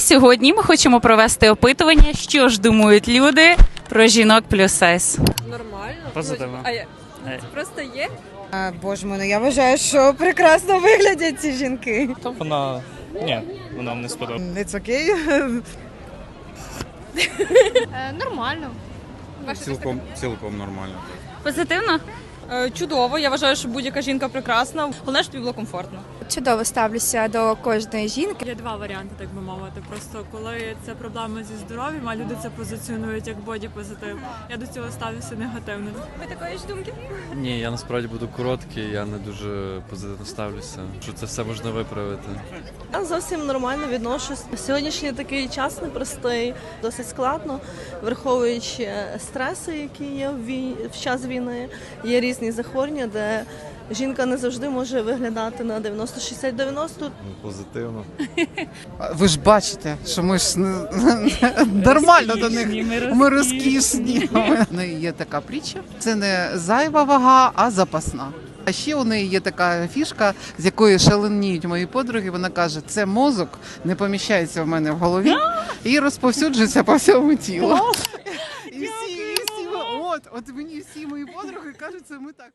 А сьогодні ми хочемо провести опитування, що ж думають люди про жінок плюс сайз. Нормально. Позитивно. А я... Це просто є. А, Боже мой, ну я вважаю, що прекрасно виглядять ці жінки. То вона. Ні, вона мені сподобалася. It's окей. Е, Нормально. Цілком, цілком нормально. Позитивно? Е, Чудово. Я вважаю, що будь-яка жінка прекрасна. Головне, щоб тобі було комфортно. Чудово ставлюся до кожної жінки. Є два варіанти, так би мовити. Просто коли це проблеми зі здоров'ям, а люди це позиціонують як боді-позитив. Я до цього ставлюся негативно. Ви такої ж думки? Ні, я насправді буду короткий, я не дуже позитивно ставлюся, що це все можна виправити. Я зовсім нормально відношусь. Сьогоднішній такий час непростий, досить складно, враховуючи стреси, які є в, в час війни. Є різні захворювання, де жінка не завжди може виглядати на 90-60-90. Позитивно. Ви ж бачите, що ми ж не- нормально до них. Ми розкішні. У неї є така притча. Це не зайва вага, а запасна. А ще у неї є така фішка, з якої шаленіють мої подруги. Вона каже, це мозок не поміщається в мене в голові і розповсюджується по всьому тілу. От, от мені всі мої подруги кажуть, це ми так.